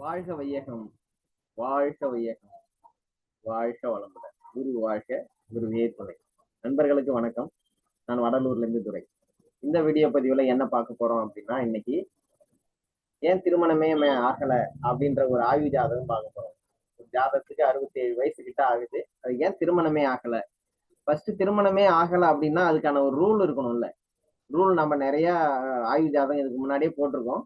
வாழ்க வையகம் வாழ்க வையகம். வாழ்க வளமுடன். குரு வாழ்க குருவே துணை. நண்பர்களுக்கு வணக்கம். நான் வடலூர்ல இருந்து துறை இந்த வீடியோ பதிவுல என்ன பார்க்க போறோம் அப்படின்னா இன்னைக்கு ஏன் திருமணமே மே- ஆகல அப்படின்ற ஒரு ஆய்வு ஜாதகம் பார்க்க போறோம். ஒரு ஜாதகத்துக்கு அறுபத்தி ஏழு வயசு கிட்ட ஆகுது. அது ஏன் திருமணமே ஆகல? ஃபர்ஸ்ட் திருமணமே ஆகல அப்படின்னா அதுக்கான ஒரு ரூல் இருக்கணும்ல. ரூல் நம்ம நிறைய அஹ், ஆய்வு ஜாதகம் இதுக்கு முன்னாடியே போட்டிருக்கோம்.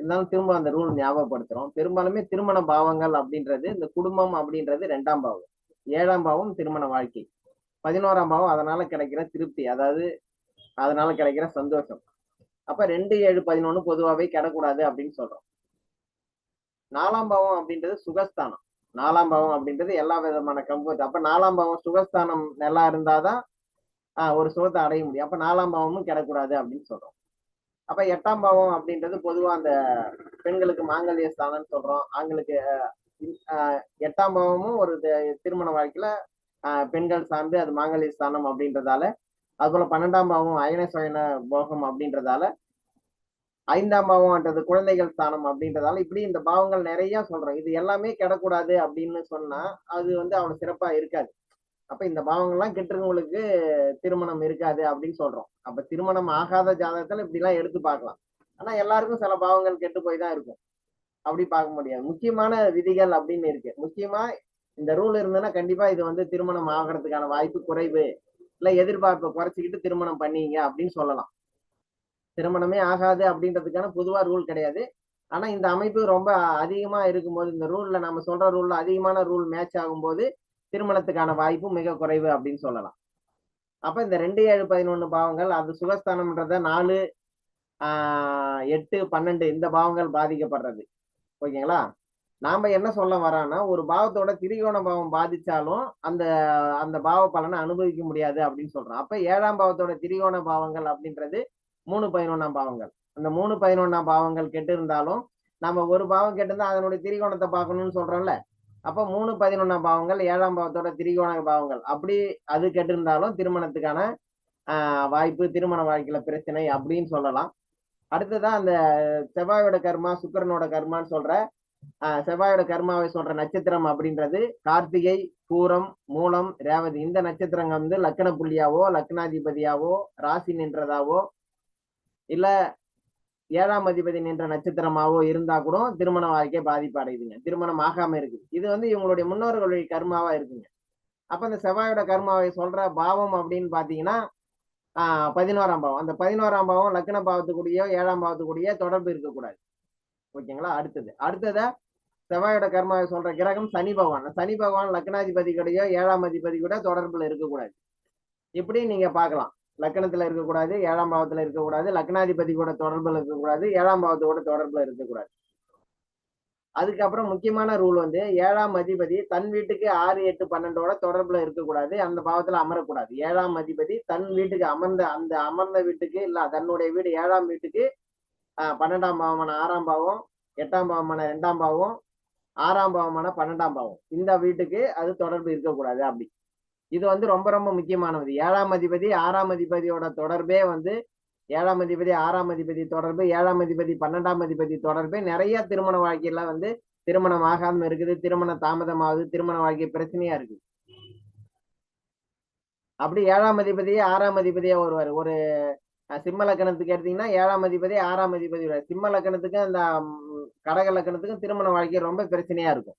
இருந்தாலும் திரும்ப அந்த ரூல் ஞாபகப்படுத்துறோம். பெரும்பாலுமே திருமண பாவங்கள் அப்படின்றது இந்த குடும்பம் அப்படின்றது ரெண்டாம் பாவம். ஏழாம் பாவம் திருமண வாழ்க்கை. பதினோராம் பாவம் அதனால கிடைக்கிற திருப்தி அதாவது அதனால கிடைக்கிற சந்தோஷம். அப்ப ரெண்டு ஏழு பதினொன்னு பொதுவாகவே கிடக்கூடாது அப்படின்னு சொல்றோம். நாலாம் பாவம் அப்படின்றது சுகஸ்தானம். நாலாம் பாவம் அப்படின்றது எல்லா விதமான கம்ஃபர்ட் அப்ப நாலாம் பாவம் சுகஸ்தானம் நல்லா இருந்தாதான் ஆஹ், ஒரு சுகத்தை அடைய முடியும். அப்ப நாலாம் பாவமும் கிடக்கூடாது அப்படின்னு சொல்றோம். அப்ப எட்டாம் பாவம் அப்படின்றது பொதுவா அந்த பெண்களுக்கு மாங்கல்ய ஸ்தானம்னு சொல்றோம். ஆண்களுக்கு எட்டாம் பாவமும் ஒரு திருமண வாழ்க்கையில பெண்கள் சார்ந்து அது மாங்கல்ய ஸ்தானம் அப்படின்றதால அதுபோல பன்னெண்டாம் பாவம் அயன சுயன போகம் அப்படின்றதால ஐந்தாம் பாவம்ன்றது குழந்தைகள் ஸ்தானம் அப்படின்றதால இப்படி இந்த பாவங்கள் நிறைய சொல்றோம். இது எல்லாமே கிடக்கூடாது அப்படின்னு சொன்னா அது வந்து அவ்வளவு சிறப்பா இருக்காது. அப்ப இந்த பாவங்கள்லாம் கெட்டுறவங்களுக்கு திருமணம் இருக்காது அப்படின்னு சொல்றோம். அப்ப திருமணம் ஆகாத ஜாதகத்துல இப்படி எல்லாம் எடுத்து பார்க்கலாம். ஆனா எல்லாருக்கும் சில பாவங்கள் கெட்டு போய் தான் இருக்கும். அப்படி பார்க்க முடியாது. முக்கியமான விதிகள் அப்படின்னு இருக்கு. முக்கியமா இந்த ரூல் இருந்ததுன்னா கண்டிப்பா இது வந்து திருமணம் ஆகிறதுக்கான வாய்ப்பு குறைவு. இல்ல எதிர்பார்ப்பை குறைச்சிக்கிட்டு திருமணம் பண்ணீங்க அப்படின்னு சொல்லலாம். திருமணமே ஆகாது அப்படின்றதுக்கான பொதுவா ரூல் கிடையாது. ஆனா இந்த அமைப்பு ரொம்ப அதிகமா இருக்கும்போது இந்த ரூல்ல நம்ம சொல்ற ரூல்ல அதிகமான ரூல் மேட்ச் ஆகும்போது திருமணத்துக்கான வாய்ப்பு மிக குறைவு அப்படின்னு சொல்லலாம். அப்ப இந்த ரெண்டு ஏழு பதினொன்னு பாவங்கள் அது சுகஸ்தானம்ன்றத நாலு ஆஹ் எட்டு பன்னெண்டு இந்த பாவங்கள் பாதிக்கப்படுறது. ஓகேங்களா? நாம என்ன சொல்ல வரோம்னா ஒரு பாவத்தோட திரிகோண பாவம் பாதிச்சாலும் அந்த அந்த பாவ பலனை அனுபவிக்க முடியாது அப்படின்னு சொல்றோம். அப்ப ஏழாம் பாவத்தோட திரிகோண பாவங்கள் அப்படின்றது மூணு பதினொன்னாம் பாவங்கள். அந்த மூணு பதினொன்னாம் பாவங்கள் கெட்டு இருந்தாலும் நம்ம ஒரு பாவம் கெட்டிருந்தா அதனுடைய திரிகோணத்தை பார்க்கணும்னு சொல்றோம்ல? அப்ப மூணு பதினொன்னாம் பாவங்கள் ஏழாம் பாவத்தோட திரிகோண பாவங்கள். அப்படி அது கெட்டிருந்தாலும் திருமணத்துக்கான வாய்ப்பு திருமண வாழ்க்கையில பிரச்சனை அப்படின்னு சொல்லலாம். அடுத்ததான் அந்த செவ்வாயோட கர்மா சுக்கிரனோட கர்மான்னு சொல்ற செவ்வாயோட கர்மாவை சொல்ற நட்சத்திரம் அப்படின்றது கார்த்திகை பூரம் மூலம் ரேவதி. இந்த நட்சத்திரங்கள் வந்து லக்ன புள்ளியாவோ லக்னாதிபதியாவோ ராசி நின்றதாவோ இல்ல ஏழாம் அதிபதி நின்ற நட்சத்திரமாவோ இருந்தா கூட திருமண வாழ்க்கை பாதிப்பு அடையுதுங்க திருமணம் ஆகாம இருக்குது. இது வந்து இவங்களுடைய முன்னோர்களுடைய கர்மாவா இருக்குங்க. அப்ப இந்த செவ்வாயோட கர்மாவை சொல்ற பாவம் அப்படின்னு பாத்தீங்கன்னா ஆஹ் பதினோராம் பாவம். அந்த பதினோராம் பாவம் லக்ன பாவத்துக்குடியோ ஏழாம் பாவத்துக்குடியோ தொடர்பு இருக்கக்கூடாது. ஓகேங்களா? அடுத்தது. அடுத்தத செவ்வாயோட கர்மாவை சொல்ற கிரகம் சனி பகவான். சனி பகவான் லக்னாதிபதி கூடயோ ஏழாம் அதிபதி கூட தொடர்புல இருக்கக்கூடாது. இப்படி நீங்க பார்க்கலாம். லக்னத்துல இருக்கக்கூடாது ஏழாம் பாவத்துல இருக்கக்கூடாது லக்னாதிபதி கூட தொடர்புல இருக்கக்கூடாது ஏழாம் பாவத்தோட தொடர்புல இருக்கக்கூடாது. அதுக்கப்புறம் முக்கியமான ரூல் வந்து ஏழாம் அதிபதி தன் வீட்டுக்கு ஆறு எட்டு பன்னெண்டோட தொடர்புல இருக்கக்கூடாது அந்த பாவத்துல அமரக்கூடாது. ஏழாம் அதிபதி தன் வீட்டுக்கு அமர்ந்த அந்த அமர்ந்த வீட்டுக்கு இல்ல தன்னுடைய வீடு ஏழாம் வீட்டுக்கு ஆஹ், பன்னெண்டாம் பாவமான ஆறாம் பாவம் எட்டாம் பாவமான ரெண்டாம் பாவம் ஆறாம் பாவமான பன்னெண்டாம் பாவம். இந்த வீட்டுக்கு அது தொடர்பு இருக்கக்கூடாது அப்படி. இது வந்து ரொம்ப ரொம்ப முக்கியமானது. ஏழாம் அதிபதி ஆறாம் அதிபதியோட தொடர்பே வந்து ஏழாம் அதிபதி ஆறாம் அதிபதி தொடர்பு ஏழாம் அதிபதி பன்னெண்டாம் அதிபதி தொடர்பு நிறைய திருமண வாழ்க்கையில வந்து திருமணம் ஆகாம இருக்குது திருமண தாமதமாகுது திருமண வாழ்க்கை பிரச்சனையா இருக்கு அப்படி ஏழாம் அதிபதியே ஆறாம் அதிபதியா வருவார் ஒரு சிம்ம லக்கணத்துக்கு எடுத்தீங்கன்னா ஏழாம் அதிபதி ஆறாம் அதிபதி. வருவார் சிம்ம லக்கணத்துக்கும் அந்த கடக லக்கணத்துக்கும் திருமண வாழ்க்கை ரொம்ப பிரச்சனையா இருக்கும்.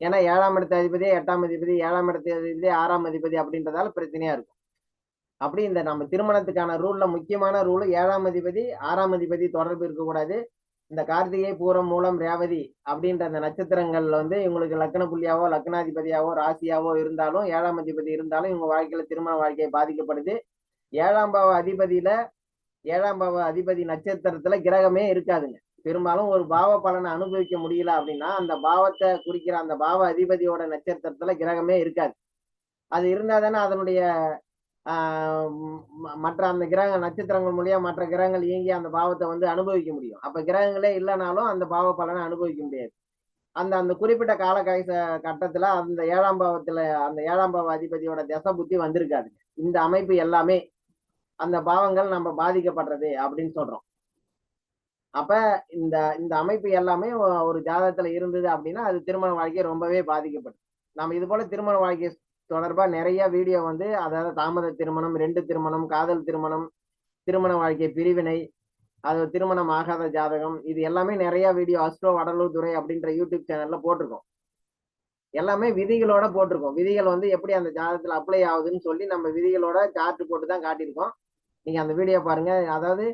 ஏன்னா ஏழாம் இடத்து அதிபதி எட்டாம் அதிபதி ஏழாம் இடத்து அதிபதி ஆறாம் அதிபதி அப்படின்றதால பிரச்சனையா இருக்கும். அப்படி இந்த நம்ம திருமணத்துக்கான ரூல்ல முக்கியமான ரூல் ஏழாம் அதிபதி ஆறாம் அதிபதி தொடர்பு இருக்கக்கூடாது. இந்த கார்த்திகை பூரம் மூலம் ரேவதி அப்படின்ற அந்த நட்சத்திரங்கள்ல வந்து இவங்களுக்கு லக்ன புள்ளியாவோ லக்னாதிபதியாவோ ராசியாவோ இருந்தாலும் ஏழாம் அதிபதி இருந்தாலும் இவங்க வாழ்க்கையில திருமண வாழ்க்கையை பாதிக்கப்படுது. ஏழாம் பாவ அதிபதியில ஏழாம் பாவ அதிபதி நட்சத்திரத்துல கிரகமே இருக்காதுங்க. பெரும்பாலும் ஒரு பாவ பலனை அனுபவிக்க முடியல அப்படின்னா அந்த பாவத்தை குறிக்கிற அந்த பாவ அதிபதியோட நட்சத்திரத்துல கிரகமே இருக்காது. அது இருந்தா தானே அதனுடைய மற்ற அந்த கிரக நட்சத்திரங்கள் மூலியம் மற்ற கிரகங்கள் இயங்கி அந்த பாவத்தை வந்து அனுபவிக்க முடியும். அப்ப கிரகங்களே இல்லைனாலும் அந்த பாவ பலனை அனுபவிக்க முடியாது. அந்த அந்த குறிப்பிட்ட கால கைச கட்டத்துல அந்த ஏழாம் பாவத்துல அந்த ஏழாம் பாவ அதிபதியோட தசை புத்தி வந்திருக்காது இந்த அமைப்பு எல்லாமே அந்த பாவங்கள் நம்ம பாதிக்கப்படுறது அப்படின்னு சொல்றோம். அப்ப இந்த இந்த அமைப்பு எல்லாமே ஒரு ஜாதகத்துல இருந்தது அப்படின்னா அது திருமண வாழ்க்கையை ரொம்பவே பாதிக்கப்படும். நம்ம இது போல திருமண வாழ்க்கை தொடர்பா நிறைய வீடியோ வந்து அதாவது தாமத திருமணம் ரெண்டு திருமணம் காதல் திருமணம் திருமண வாழ்க்கை பிரிவினை அது திருமணம் ஆகாத ஜாதகம் இது எல்லாமே நிறைய வீடியோ அஸ்ட்ரோ வடலூர் துறை அப்படின்ற யூடியூப் சேனல்ல போட்டிருக்கோம். எல்லாமே விதிகளோட போட்டிருக்கோம். விதிகள் வந்து எப்படி அந்த ஜாதகத்துல அப்ளை ஆகுதுன்னு சொல்லி நம்ம விதிகளோட சார்ட் போட்டு தான் காட்டியிருக்கோம். நீங்க அந்த வீடியோ பாருங்க. அதாவது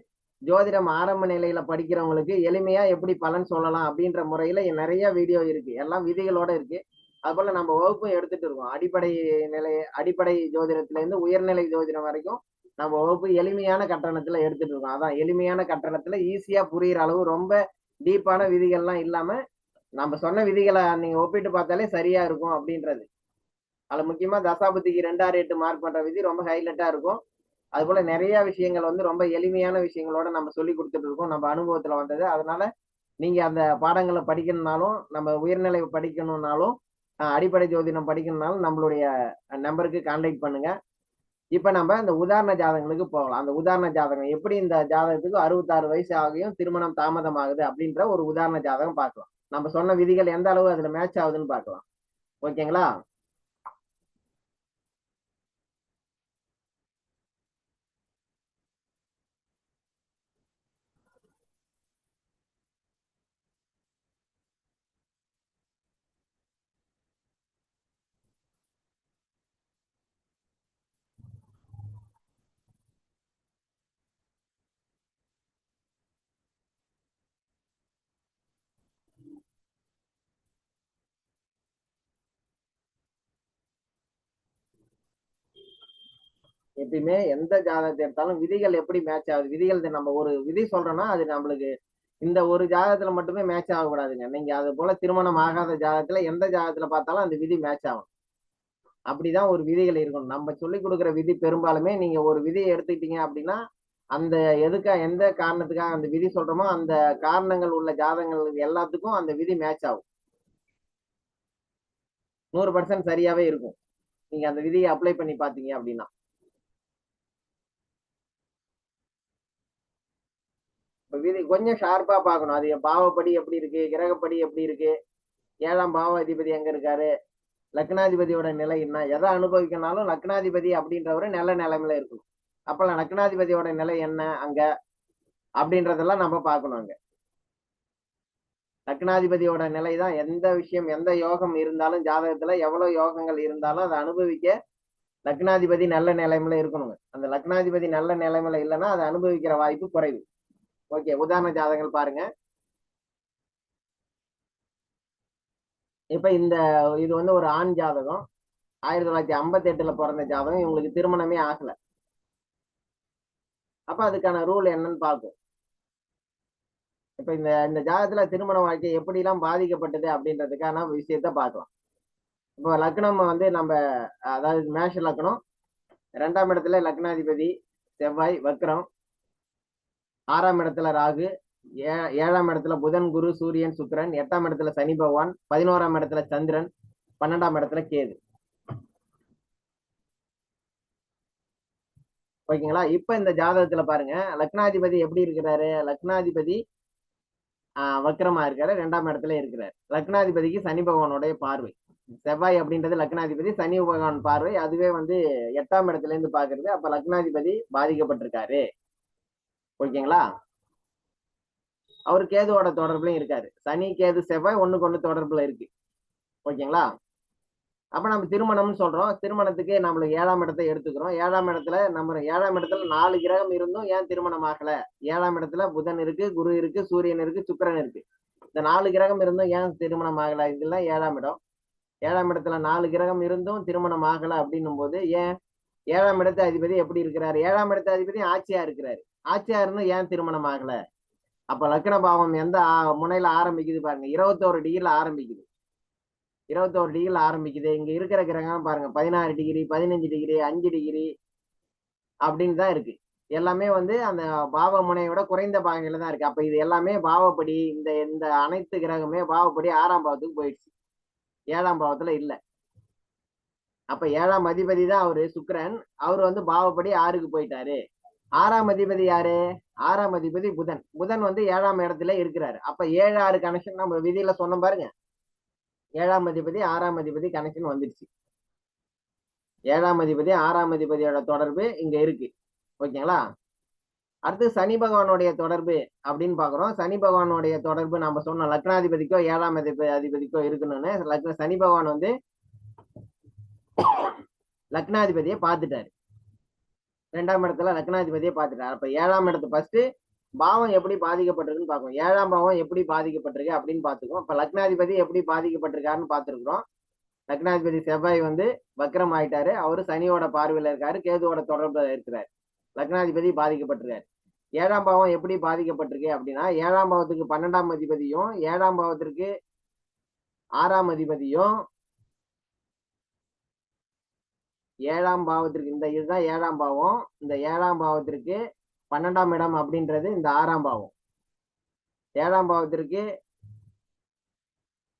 ஜோதிடம் ஆரம்ப நிலையில படிக்கிறவங்களுக்கு எளிமையா எப்படி பலன் சொல்லலாம் அப்படின்ற முறையில நிறைய வீடியோ இருக்கு. எல்லாம் விதிகளோட இருக்கு. அது போல நம்ம வகுப்பும் எடுத்துட்டு இருக்கோம். அடிப்படை நிலை அடிப்படை ஜோதிடத்துல இருந்து உயர்நிலை ஜோதிடம் வரைக்கும் நம்ம வகுப்பு எளிமையான கட்டணத்துல எடுத்துட்டு இருக்கோம். அதான் எளிமையான கட்டணத்துல ஈஸியா புரியுற அளவு ரொம்ப டீப்பான விதிகள்லாம் இல்லாம நம்ம சொன்ன விதிகளை நீங்க ஒப்பிட்டு பார்த்தாலே சரியா இருக்கும் அப்படின்றது. அதுல முக்கியமா தசாபதிக்கு ரெண்டாறு எட்டு மார்க் பண்ற விதி ரொம்ப ஹைலைட்டா இருக்கும். அது போல நிறைய விஷயங்கள் வந்து ரொம்ப எளிமையான விஷயங்களோட நம்ம சொல்லி கொடுத்துட்டு இருக்கோம். நம்ம அனுபவத்துல வந்தது. அதனால நீங்க அந்த பாடங்களை படிக்கணும்னாலும் நம்ம உயர்நிலை படிக்கணும்னாலும் அடிப்படை ஜோதிடம் படிக்கணும்னாலும் நம்மளுடைய நம்பருக்கு கான்டாக்ட் பண்ணுங்க. இப்ப நம்ம இந்த உதாரண ஜாதகங்களுக்கு போகலாம். அந்த உதாரண ஜாதகம் எப்படி இந்த ஜாதகத்துக்கு அறுபத்தாறு வயசு ஆகியும் திருமணம் தாமதமாகுது அப்படின்ற ஒரு உதாரண ஜாதகம் பார்க்கலாம். நம்ம சொன்ன விதிகள் எந்த அளவு அதுல மேட்ச் ஆகுதுன்னு பார்க்கலாம். ஓகேங்களா? எப்பயுமே எந்த ஜாதகத்தை எடுத்தாலும் விதிகள் எப்படி மேட்ச் ஆகுது? விதிகள் நம்ம ஒரு விதி சொல்றோம்னா அது நம்மளுக்கு இந்த ஒரு ஜாதகத்துல மட்டுமே மேட்ச் ஆகக்கூடாதுங்க. நீங்க அது போல திருமணம் ஆகாத ஜாதகத்துல எந்த ஜாதகத்துல பார்த்தாலும் அந்த விதி மேட்ச் ஆகும். அப்படிதான் ஒரு விதிகள் இருக்கணும். நம்ம சொல்லி கொடுக்குற விதி பெரும்பாலுமே நீங்க ஒரு விதியை எடுத்துக்கிட்டீங்க அப்படின்னா அந்த எதுக்கா எந்த காரணத்துக்காக அந்த விதி சொல்றோமோ அந்த காரணங்கள் உள்ள ஜாதகங்கள் எல்லாத்துக்கும் அந்த விதி மேட்ச் ஆகும். நூறு பர்சன்ட் சரியாவே இருக்கும். நீங்க அந்த விதியை அப்ளை பண்ணி பாத்தீங்க அப்படின்னா. விதி கொஞ்சம் ஷார்ப்பா பார்க்கணும். அது பாவப்படி எப்படி இருக்கு? கிரகப்படி எப்படி இருக்கு? ஏழாம் பாவ அதிபதி எங்க இருக்காரு? லக்னாதிபதியோட நிலை என்ன? எதை அனுபவிக்கனாலும் லக்னாதிபதி அப்படின்றவரு நல்ல நிலைமையில இருக்கணும். அப்பெல்லாம் லக்னாதிபதியோட நிலை என்ன அங்க? அப்படின்றதெல்லாம் நம்ம பார்க்கணும் அங்க. லக்னாதிபதியோட நிலை தான் எந்த விஷயம் எந்த யோகம் இருந்தாலும் ஜாதகத்துல எவ்வளவு யோகங்கள் இருந்தாலும் அதை அனுபவிக்க லக்னாதிபதி நல்ல நிலைமையில இருக்கணுங்க. அந்த லக்னாதிபதி நல்ல நிலைமையில இல்லைன்னா அதை அனுபவிக்கிற வாய்ப்பு குறைவு. ஓகே உதாரண ஜாதகங்கள் பாருங்க. இப்ப இந்த இது வந்து ஒரு ஆண் ஜாதகம். ஆயிரத்தி தொள்ளாயிரத்தி ஐம்பத்தி எட்டுல பிறந்த ஜாதகம். இவங்களுக்கு திருமணமே ஆகல. அப்ப அதுக்கான ரூல் என்னன்னு பார்ப்போம். இப்ப இந்த இந்த ஜாதகத்துல திருமண வாழ்க்கை எப்படி எல்லாம் பாதிக்கப்பட்டது அப்படின்றதுக்கான விஷயத்த பார்க்கலாம். இப்போ லக்னம் வந்து நம்ம அதாவது மேஷ லக்னம். ரெண்டாம் இடத்துல லக்னாதிபதி செவ்வாய் வக்ரம். ஆறாம் இடத்துல ராகு ஏ- ஏழாம் இடத்துல புதன் குரு சூரியன் சுக்கிரன் எட்டாம் இடத்துல சனி பகவான் பதினோராம் இடத்துல சந்திரன் பன்னெண்டாம் இடத்துல கேது. ஓகேங்களா? இப்ப இந்த ஜாதகத்துல பாருங்க. லக்னாதிபதி எப்படி இருக்கிறாரு? லக்னாதிபதி ஆஹ் வக்ரமா இருக்காரு. ரெண்டாம் இடத்துல இருக்கிறாரு. லக்னாதிபதிக்கு சனி பகவானுடைய பார்வை. செவ்வாய் அப்படின்றது லக்னாதிபதி சனி பகவான் பார்வை. அதுவே வந்து எட்டாம் இடத்துல இருந்து பாக்குறது அப்ப லக்னாதிபதி பாதிக்கப்பட்டிருக்காரு. ஓகேங்களா? அவர் கேதுவோட தொடர்புலையும் இருக்காரு. சனி கேது செவ்வாய் ஒண்ணுக்கு ஒண்ணு தொடர்புல இருக்கு. ஓகேங்களா? அப்ப நம்ம திருமணம்னு சொல்றோம். திருமணத்துக்கு நம்மளுக்கு ஏழாம் இடத்தை எடுத்துக்கிறோம். ஏழாம் இடத்துல நம்ம ஏழாம் இடத்துல நாலு கிரகம் இருந்தும் ஏன் திருமணம் ஆகல? ஏழாம் இடத்துல புதன் இருக்கு குரு இருக்கு சூரியன் இருக்கு சுக்கிரன் இருக்கு. இந்த நாலு கிரகம் இருந்தும் ஏன் திருமணம் ஆகல? இதெல்லாம் ஏழாம் இடம். ஏழாம் இடத்துல நாலு கிரகம் இருந்தும் திருமணம் ஆகல அப்படின்னும் போது ஏன்? ஏழாம் இடத்து அதிபதி எப்படி இருக்கிறாரு? ஏழாம் இடத்து அதிபதி ஆட்சியா இருக்கிறாரு. ஆட்சியா ஏன் திருமணம் ஆகல? அப்ப லக்ன பாவம் எந்த முனையில ஆரம்பிக்குது பாருங்க. இருபத்தோரு டிகிரில ஆரம்பிக்குது. இருபத்தோரு டிகிரில ஆரம்பிக்குது. இங்க இருக்கிற கிரகம் பாருங்க. பதினாறு டிகிரி பதினஞ்சு டிகிரி அஞ்சு டிகிரி அப்படின்னு தான் இருக்கு. எல்லாமே வந்து அந்த பாவ முனையோட குறைந்த பாகையில தான் இருக்கு. அப்ப இது எல்லாமே பாவப்படி இந்த இந்த அனைத்து கிரகமே பாவப்படி ஆறாம் பாவத்துக்கு போயிடுச்சு. ஏழாம் பாவத்துல இல்ல. அப்ப ஏழாம் அதிபதி தான் அவரு சுக்கரன். அவர் வந்து பாவப்படி ஆறுக்கு போயிட்டாரு. ஆறாம் அதிபதி யாரு? ஆறாம் அதிபதி புதன். புதன் வந்து ஏழாம் இடத்துல இருக்கிறாரு. அப்ப ஏழு ஆறு கனெக்ஷன் நம்ம விதியில சொன்னோம் பாருங்க. ஏழாம் அதிபதி ஆறாம் அதிபதி கனெக்ஷன் வந்துருச்சு ஏழாம் அதிபதி ஆறாம் அதிபதியோட தொடர்பு இங்க இருக்கு. ஓகேங்களா? அடுத்து சனி பகவானுடைய தொடர்பு அப்படின்னு பாக்குறோம் சனி பகவானுடைய தொடர்பு நம்ம சொன்னோம். லக்னாதிபதிக்கோ ஏழாம் அதிபதி அதிபதிக்கோ இருக்கணும்னு. லக்ன சனி பகவான் வந்து லக்னாதிபதியை பார்த்துட்டாரு. ரெண்டாம் இடத்துல லக்னாதிபதியை பார்த்துட்டாரு. அப்ப ஏழாம் இடத்து ஃபர்ஸ்ட் பாவம் எப்படி பாதிக்கப்பட்டிருக்குன்னு பார்க்கணும். ஏழாம் பாவம் எப்படி பாதிக்கப்பட்டிருக்கு அப்படின்னு பார்த்துக்கோம் அப்ப லக்னாதிபதி எப்படி பாதிக்கப்பட்டிருக்காருன்னு பார்த்துருக்குறோம். லக்னாதிபதி செவ்வாய் வந்து வக்ரம் ஆயிட்டாரு அவரு சனியோட பார்வையில இருக்காரு. கேதுவோட தொடர்புல இருக்கிறார். லக்னாதிபதி பாதிக்கப்பட்டிருக்காரு. ஏழாம் பாவம் எப்படி பாதிக்கப்பட்டிருக்கு அப்படின்னா ஏழாம் பாவத்துக்கு பன்னெண்டாம் அதிபதியும் ஏழாம் பாவத்திற்கு ஆறாம் அதிபதியும் ஏழாம் பாவத்திற்கு இந்த இதுதான் ஏழாம் பாவம். இந்த ஏழாம் பாவத்திற்கு பன்னெண்டாம் இடம் அப்படின்றது இந்த ஆறாம் பாவம். ஏழாம் பாவத்திற்கு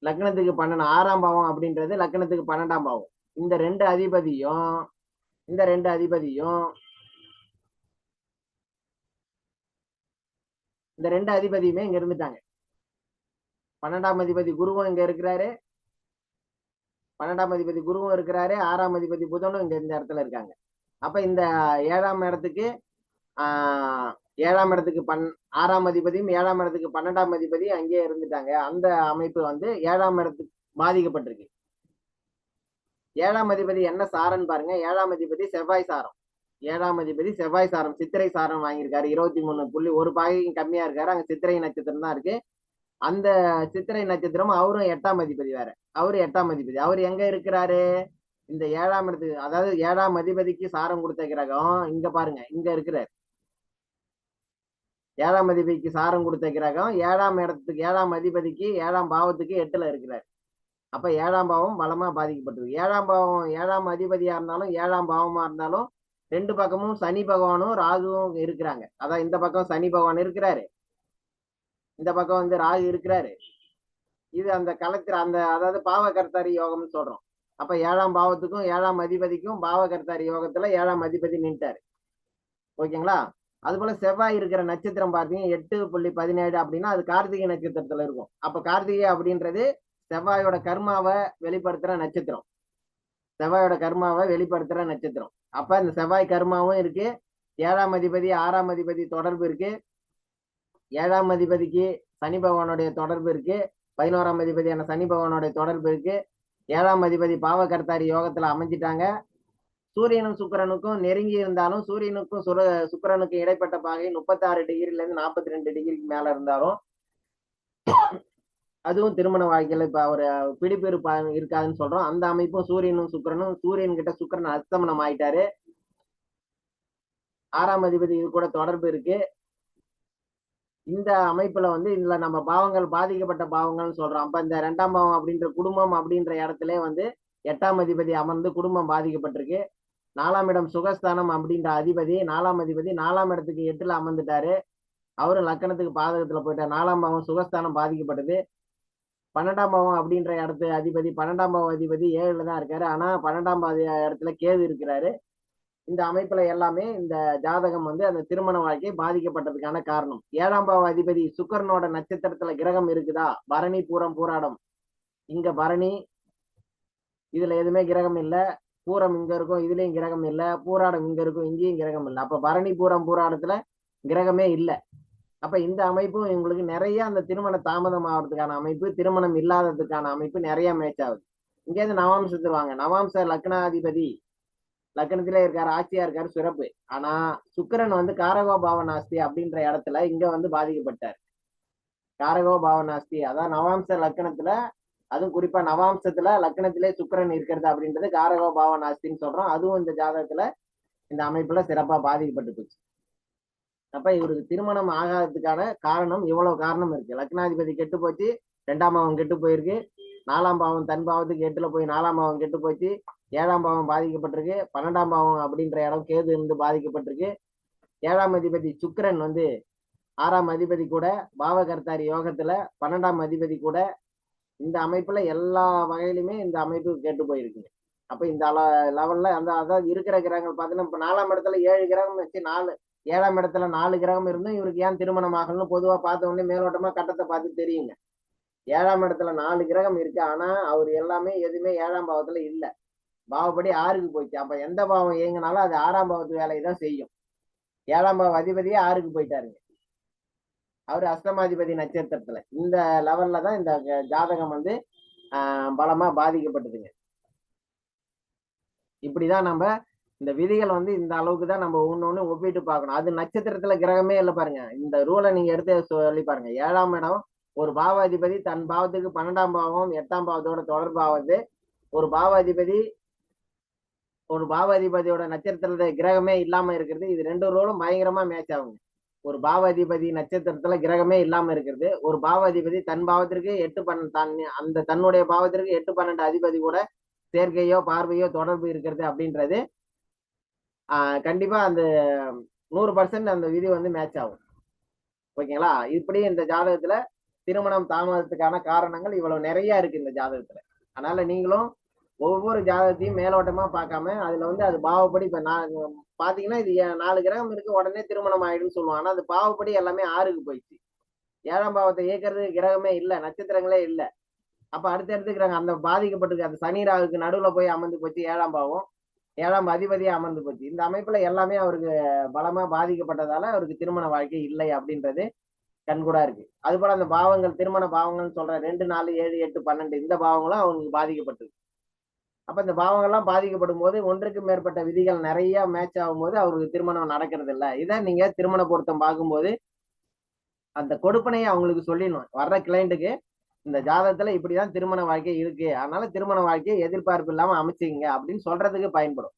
லக்னத்துக்கு பன்னெண்டு ஆறாம் பாவம் அப்படின்றது லக்னத்துக்கு பன்னெண்டாம் பாவம். இந்த ரெண்டு அதிபதியும் இந்த ரெண்டு அதிபதியும் இந்த ரெண்டு அதிபதியுமே இங்க இருந்துட்டாங்க. பன்னெண்டாம் அதிபதி குருவும் இங்க இருக்கிறாரு. பன்னெண்டாம் அதிபதி குருவும் இருக்கிறாரு ஆறாம் அதிபதி புதனும் இங்க இந்த இடத்துல இருக்காங்க. அப்ப இந்த ஏழாம் இடத்துக்கு ஆஹ் ஏழாம் இடத்துக்கு பன் ஆறாம் அதிபதியும் ஏழாம் இடத்துக்கு பன்னெண்டாம் அதிபதி அங்கேயே இருந்துட்டாங்க. அந்த அமைப்பு வந்து ஏழாம் இடத்துக்கு பாதிக்கப்பட்டிருக்கு. ஏழாம் அதிபதி என்ன சாரன்னு பாருங்க. ஏழாம் அதிபதி செவ்வாய் சாரம். ஏழாம் அதிபதி செவ்வாய் சாரம் சித்திரை சாரம் வாங்கியிருக்காரு. இருபத்தி மூணு புள்ளி ஒரு பாகையும் கம்மியா இருக்காரு. அங்க சித்திரை நட்சத்திரம் தான் இருக்கு. அந்த சித்திரை நட்சத்திரம் அவரும் எட்டாம் அதிபதி வேற. அவரு எட்டாம் அதிபதி. அவர் எங்க இருக்கிறாரு? இந்த ஏழாம் இடத்துக்கு அதாவது ஏழாம் அதிபதிக்கு சாரம் கொடுத்த கிரகம் இங்க பாருங்க இங்க இருக்கிறார். ஏழாம் அதிபதிக்கு சாரம் கொடுத்த கிரகம் ஏழாம் இடத்துக்கு ஏழாம் அதிபதிக்கு ஏழாம் பாவத்துக்கு எட்டுல இருக்கிறார். அப்ப ஏழாம் பாவம் பலமா பாதிக்கப்பட்டிருக்கு. ஏழாம் பாவம் ஏழாம் அதிபதியா இருந்தாலும் ஏழாம் பாவமா இருந்தாலும் ரெண்டு பக்கமும் சனி பகவானும் ராகுவும் இருக்கிறாங்க. அதான் இந்த பக்கம் சனி பகவான் இருக்கிறாரு. இந்த பக்கம் வந்து ராகு இருக்கிறாரு. இது அந்த கலத்திர அந்த அதாவது பாவகர்த்தாரி யோகம்னு சொல்றோம். அப்ப ஏழாம் பாவத்துக்கும் ஏழாம் அதிபதிக்கும் பாவகர்த்தாரி யோகத்துல ஏழாம் அதிபதி நின்ட்டாரு. ஓகேங்களா? அது போல செவ்வாய் இருக்கிற நட்சத்திரம் பார்த்தீங்கன்னா எட்டு புள்ளி பதினேழு அப்படின்னா அது கார்த்திகை நட்சத்திரத்துல இருக்கும். அப்ப கார்த்திகை அப்படின்றது செவ்வாயோட கர்மாவை வெளிப்படுத்துற நட்சத்திரம். செவ்வாயோட கர்மாவை வெளிப்படுத்துற நட்சத்திரம். அப்ப இந்த செவ்வாய் கர்மாவும் இருக்கு. ஏழாம் அதிபதி ஆறாம் அதிபதி தொடர்பு இருக்கு. ஏழாம் அதிபதிக்கு சனி பகவானுடைய தொடர்பு இருக்கு. பதினோராம் அதிபதியான சனி பகவானுடைய தொடர்பு இருக்கு. ஏழாம் அதிபதி பாவகர்த்தாரி யோகத்துல அமைஞ்சிட்டாங்க. சூரியனும் சுக்கிரனுக்கும் நெருங்கி இருந்தாலும் சூரியனுக்கும் சுர சுக்கிரனுக்கும் இடைப்பட்ட பாகை முப்பத்தாறு டிகிரில இருந்து நாற்பத்தி ரெண்டு டிகிரிக்கு மேல இருந்தாலும் அதுவும் திருமண வாழ்க்கையில இப்ப ஒரு பிடிப்பு இருப்பா இருக்காதுன்னு சொல்றோம். அந்த அமைப்பும் சூரியனும் சுக்கிரனும் சூரியன் கிட்ட சுக்கிரன் அஸ்தமனம் ஆயிட்டாரு. ஆறாம் அதிபதி இது கூட தொடர்பு இருக்கு. இந்த அமைப்புல வந்து இதுல நம்ம பாவங்கள் பாதிக்கப்பட்ட பாவங்கள்னு சொல்றோம். அப்ப இந்த ரெண்டாம் பாவம் அப்படின்ற குடும்பம் அப்படின்ற இடத்துல வந்து எட்டாம் அதிபதி அமர்ந்து குடும்பம் பாதிக்கப்பட்டிருக்கு. நாலாம் இடம் சுகஸ்தானம் அப்படின்ற அதிபதி நாலாம் அதிபதி நாலாம் இடத்துக்கு எட்டுல அமர்ந்துட்டாரு. அவரு லக்கணத்துக்கு பாதகத்துல போயிட்டார். நாலாம் பாவம் சுகஸ்தானம் பாதிக்கப்பட்டது. பன்னெண்டாம் பாவம் அப்படின்ற இடத்து அதிபதி பன்னெண்டாம் பாவம் அதிபதி ஏழுல தான் இருக்காரு. ஆனா பன்னெண்டாம் பாவ இடத்துல கேது இருக்கிறாரு. இந்த அமைப்புல எல்லாமே இந்த ஜாதகம் வந்து அந்த திருமண வாழ்க்கை பாதிக்கப்பட்டதுக்கான காரணம். ஏழாம் பாவ அதிபதி சுக்கரனோட நட்சத்திரத்துல கிரகம் இருக்குதா? பரணி பூரம் பூராடம். இங்க பரணி இதுல எதுவுமே கிரகம் இல்ல. பூரம் இங்க இருக்கும் இதுலயும் கிரகம் இல்ல. பூராடம் இங்க இருக்கும் இங்கேயும் கிரகம் இல்ல. அப்ப பரணி பூரம் பூராடத்துல கிரகமே இல்ல. அப்ப இந்த அமைப்பும் இவங்களுக்கு நிறைய அந்த திருமண தாமதம் ஆகிறதுக்கான அமைப்பு திருமணம் இல்லாததுக்கான அமைப்பு நிறைய மேட்ச் ஆகுது. இங்கேருந்து நவாம்சத்துக்கு வாங்க. நவாம்ச லக்னாதிபதி லக்னத்துல இருக்காரு ஆட்சியா இருக்காரு சிறப்பு. ஆனா சுக்கரன் வந்து காரகோ பாவனாஸ்தி அப்படின்ற இடத்துல இங்க வந்து பாதிக்கப்பட்டார். காரகோ பாவனாஸ்தி அதான் நவாம்ச லக்கணத்துல அதுவும் குறிப்பா நவாம்சத்துல லக்னத்திலே சுக்கிரன் இருக்கிறது அப்படின்றது காரகோ பாவனாஸ்தின்னு சொல்றோம். அதுவும் இந்த ஜாதகத்துல இந்த அமைப்புல சிறப்பா பாதிக்கப்பட்டு போச்சு. அப்ப இவருக்கு திருமணம் ஆகாததுக்கான காரணம் இவ்வளவு காரணம் இருக்கு. லக்னாதிபதி கெட்டு போச்சு ரெண்டாம் பாவம் கெட்டு போயிருக்கு. நாலாம் பாவம் தன் பாவத்துக்கு எட்டுல போய் நாலாம் பாவம் கெட்டு போச்சு. ஏழாம் பாவம் பாதிக்கப்பட்டிருக்கு. பன்னெண்டாம் பாவம் அப்படின்ற இடம் கேது இருந்து பாதிக்கப்பட்டிருக்கு. ஏழாம் அதிபதி சுக்கரன் வந்து ஆறாம் அதிபதி கூட பாவகர்த்தாரி யோகத்துல பன்னெண்டாம் அதிபதி கூட இந்த அமைப்புல எல்லா வகையிலுமே இந்த அமைப்பு கேட்டு போயிருக்குங்க அப்ப இந்த லெவல்ல அந்த அதாவது இருக்கிற கிரகங்கள் பார்த்தீங்கன்னா இப்ப நாலாம் இடத்துல ஏழு கிரகம் வச்சு நாலு ஏழாம் இடத்துல நாலு கிரகம் இருந்தும் இவருக்கு ஏன் திருமணம் ஆகணும்னு பொதுவா பார்த்த உடனே மேலோட்டமா கட்டத்தை பார்த்து தெரியுங்க. ஏழாம் இடத்துல நாலு கிரகம் இருக்கு. ஆனா அவர் எல்லாமே எதுவுமே ஏழாம் பாவத்துல இல்லை. பாவப்படி ஆறுக்கு போயிடுச்சு அப்ப எந்த பாவம் இயங்கினாலும் அது ஆறாம் பாவத்து வேலையை தான் செய்யும். ஏழாம் பாவ அதிபதியே ஆறுக்கு போயிட்டாருங்க. அவர் அஷ்டமாதிபதி நட்சத்திரத்துல. இந்த லெவல்ல தான் இந்த ஜாதகம் வந்து ஆஹ் பலமா பாதிக்கப்பட்டதுங்க. இப்படிதான் நம்ம இந்த விதிகள் வந்து இந்த அளவுக்கு தான் நம்ம ஒண்ணு ஒண்ணு ஒப்பிட்டு பார்க்கணும். அது நட்சத்திரத்துல கிரகமே இல்லை பாருங்க. இந்த ரூலை நீங்க எடுத்து சொல்லி பாருங்க. ஏழாம் இடம் ஒரு பாவாதிபதி தன் பாவத்துக்கு பன்னெண்டாம் பாவம் எட்டாம் பாவத்தோட தொடர்பாவது ஒரு பாவாதிபதி ஒரு பாவாதிபதியோட நட்சத்திரத்துல கிரகமே இல்லாம இருக்கிறது. இது ரெண்டு ரோலும் பயங்கரமா மேட்ச் ஆகுங்க. ஒரு பாவாதிபதி நட்சத்திரத்துல கிரகமே இல்லாம இருக்கிறது. ஒரு பாவாதிபதி தன் பாவத்திற்கு எட்டு பன்னெண்டு தன் அந்த தன்னுடைய பாவத்திற்கு எட்டு பன்னெண்டு அதிபதி கூட சேர்க்கையோ பார்வையோ தொடர்பு இருக்கிறது அப்படின்றது. ஆஹ் கண்டிப்பா அந்த நூறு பர்சன்ட் அந்த விதி வந்து மேட்ச் ஆகும். ஓகேங்களா? இப்படி இந்த ஜாதகத்துல திருமணம் தாமதத்துக்கான காரணங்கள் இவ்வளவு நிறைய இருக்கு இந்த ஜாதகத்துல. அதனால நீங்களும் ஒவ்வொரு ஜாதகத்தையும் மேலோட்டமா பார்க்காம அதுல வந்து அது பாவப்படி இப்ப நான் பாத்தீங்கன்னா இது ஏ- நாலு கிரகம் இருக்கு உடனே திருமணம் ஆயிடும்னு சொல்லுவாங்க. ஆனா அது பாவப்படி எல்லாமே ஆறுக்கு போயிடுச்சு. ஏழாம் பாவத்தை இயக்கிறது கிரகமே இல்லை நட்சத்திரங்களே இல்லை. அப்ப அடுத்தடுத்து கிரகம் அந்த பாதிக்கப்பட்டிருக்கு அந்த சனி ராகுக்கு நடுவுல போய் அமர்ந்து போச்சு ஏழாம் பாவம். ஏழாம் அதிபதியா அமர்ந்து போச்சு. இந்த அமைப்புல எல்லாமே அவருக்கு பலமா பாதிக்கப்பட்டதால அவருக்கு திருமண வாழ்க்கை இல்லை அப்படின்றது கண்கூடா இருக்கு. அது போல அந்த பாவங்கள் திருமண பாவங்கள்னு சொல்ற ரெண்டு நாலு ஏழு எட்டு பன்னெண்டு இந்த பாவங்களும் அவங்களுக்கு பாதிக்கப்பட்டிருக்கு. அப்ப இந்த பாவங்கள்லாம் பாதிக்கப்படும் போது ஒன்றுக்கு மேற்பட்ட விதிகள் நிறைய மேட்ச் ஆகும்போது அவருக்கு திருமணம் நடக்கிறது இல்லை இதை நீங்க திருமண பொருத்தம் பார்க்கும்போது அந்த கொடுப்பனையை அவங்களுக்கு சொல்லிடணும். வர்ற கிளைண்ட்டுக்கு இந்த ஜாதகத்துல இப்படிதான் திருமண வாழ்க்கை இருக்கு. அதனால திருமண வாழ்க்கையை எதிர்பார்ப்பு இல்லாம அமைச்சிங்க அப்படின்னு சொல்றதுக்கு பயன்படும்.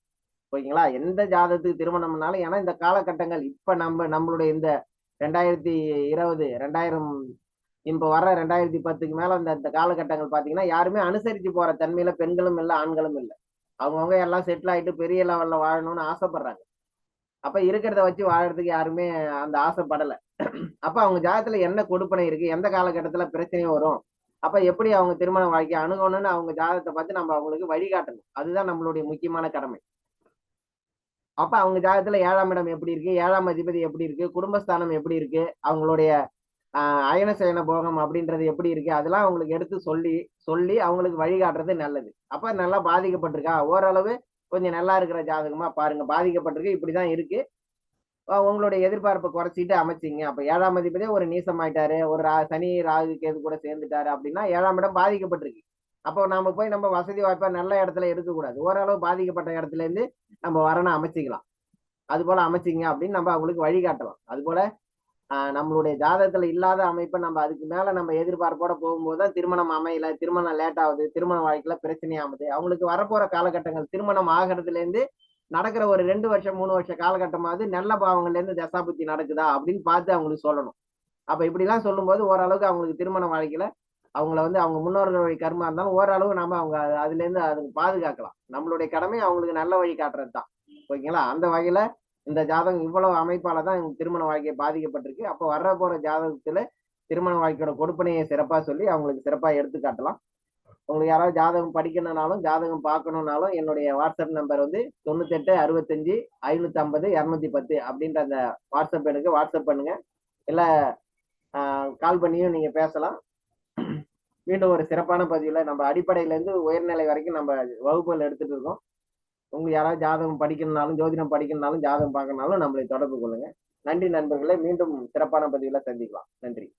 ஓகேங்களா? எந்த ஜாதகத்துக்கு திருமணம்னாலும் ஏன்னா இந்த காலகட்டங்கள் இப்ப நம்ம நம்மளுடைய இந்த ரெண்டாயிரத்தி இருபது ரெண்டாயிரம் இப்போ வர்ற ரெண்டாயிரத்தி பத்துக்கு மேல அந்த இந்த காலகட்டங்கள் பார்த்தீங்கன்னா யாருமே அனுசரித்து போற தன்மையில பெண்களும் இல்லை ஆண்களும் இல்லை. அவங்கவுங்க எல்லாம் செட்டில் ஆயிட்டு பெரிய லெவல்ல வாழணும்னு ஆசைப்படுறாங்க. அப்ப இருக்கிறத வச்சு வாழறதுக்கு யாருமே அந்த ஆசைப்படல. அப்ப அவங்க ஜாதகத்துல என்ன கொடுப்பனை இருக்கு எந்த காலகட்டத்துல பிரச்சனை வரும் அப்ப எப்படி அவங்க திருமண வாழ்க்கையை அணுகணும்னு அவங்க ஜாதகத்தை பார்த்து நம்ம அவங்களுக்கு வழிகாட்டணும். அதுதான் நம்மளுடைய முக்கியமான கடமை. அப்ப அவங்க ஜாதகத்துல ஏழாம் இடம் எப்படி இருக்கு ஏழாம் அதிபதி எப்படி இருக்கு குடும்பஸ்தானம் எப்படி இருக்கு அவங்களுடைய அயன சயன போகம் அப்படின்றது எப்படி இருக்கு? அதெல்லாம் அவங்களுக்கு எடுத்து சொல்லி சொல்லி அவங்களுக்கு வழிகாட்டுறது நல்லது. அப்ப நல்லா பாதிக்கப்பட்டிருக்கா? ஓரளவு கொஞ்சம் நல்லா இருக்கிற ஜாதகமா பாருங்க. பாதிக்கப்பட்டிருக்கு இப்படிதான் இருக்கு. உங்களுடைய எதிர்பார்ப்பை குறைச்சிட்டு அமைச்சிங்க. அப்ப ஏழாம் அதிபதியே ஒரு நீசமாயிட்டாரு. ஒரு சனி ராகு கேது கூட சேர்ந்துட்டாரு அப்படின்னா ஏழாம் இடம் பாதிக்கப்பட்டிருக்கு. அப்போ நம்ம போய் நம்ம வசதி வாய்ப்பா நல்ல இடத்துல எடுக்கக்கூடாது. ஓரளவு பாதிக்கப்பட்ட இடத்துல இருந்து நம்ம வரணும் அமைச்சிக்கலாம். அது போல அமைச்சிங்க அப்படின்னு நம்ம அவங்களுக்கு வழிகாட்டலாம். அது போல நம்மளுடைய ஜாதகத்துல இல்லாத அமைப்பை நம்ம அதுக்கு மேல நம்ம எதிர்பார்ப்போட போகும்போது தான் திருமணம் அமையல திருமணம் லேட் ஆகுது திருமண வாழ்க்கையில பிரச்சனை ஆகுது. அவங்களுக்கு வரப்போற காலகட்டங்கள் திருமணம் ஆகிறதுல இருந்து நடக்கிற ஒரு ரெண்டு வருஷம் மூணு வருஷம் காலகட்டமாவது நல்ல பாவங்கள்ல இருந்து தசாபுத்தி நடக்குதா அப்படின்னு பார்த்து அவங்களுக்கு சொல்லணும். அப்ப இப்படிலாம் சொல்லும்போது ஓரளவுக்கு அவங்களுக்கு திருமண வாழ்க்கையில அவங்கள வந்து அவங்க முன்னோர்கள் வழி கர்மா இருந்தாலும் ஓரளவு நம்ம அவங்க அது- அதுல இருந்து அதுக்கு பாதுகாக்கலாம். நம்மளுடைய கடமை அவங்களுக்கு நல்ல வழி காட்டுறது தான் ஓகேங்களா? அந்த வகையில இந்த ஜாதகம் இவ்வளவு அமைப்பால தான் இவங்க திருமண வாழ்க்கை பாதிக்கப்பட்டிருக்கு. அப்போ வர்ற போற ஜாதகத்துல திருமண வாழ்க்கையோட கொடுப்பனையை சிறப்பா சொல்லி அவங்களுக்கு சிறப்பா எடுத்து காட்டலாம். உங்களுக்கு யாராவது ஜாதகம் படிக்கணும்னாலும் ஜாதகம் பார்க்கணும்னாலும் என்னுடைய வாட்ஸ்அப் நம்பர் வந்து தொண்ணூத்தெட்டு அறுபத்தஞ்சு ஐநூத்தி ஐம்பது இரநூத்தி பத்து அப்படின்ற அந்த வாட்ஸ்அப் எனக்கு வாட்ஸ்அப் பண்ணுங்க. இல்ல கால் பண்ணியும் நீங்க பேசலாம். மீண்டும் ஒரு சிறப்பான பதிவுல நம்ம அடிப்படையில இருந்து உயர்நிலை வரைக்கும் நம்ம வகுப்புகள் எடுத்துட்டு இருக்கோம். உங்களுக்கு யாராவது ஜாதகம் படிக்கணும்னாலும் ஜோதிடம் படிக்கணும்னாலும் ஜாதகம் பார்க்கணும்னாலும் நம்மளை தொடர்பு கொள்ளுங்க. நன்றி நண்பர்களே மீண்டும் சிறப்பான பதிவுல சந்திக்கலாம். நன்றி.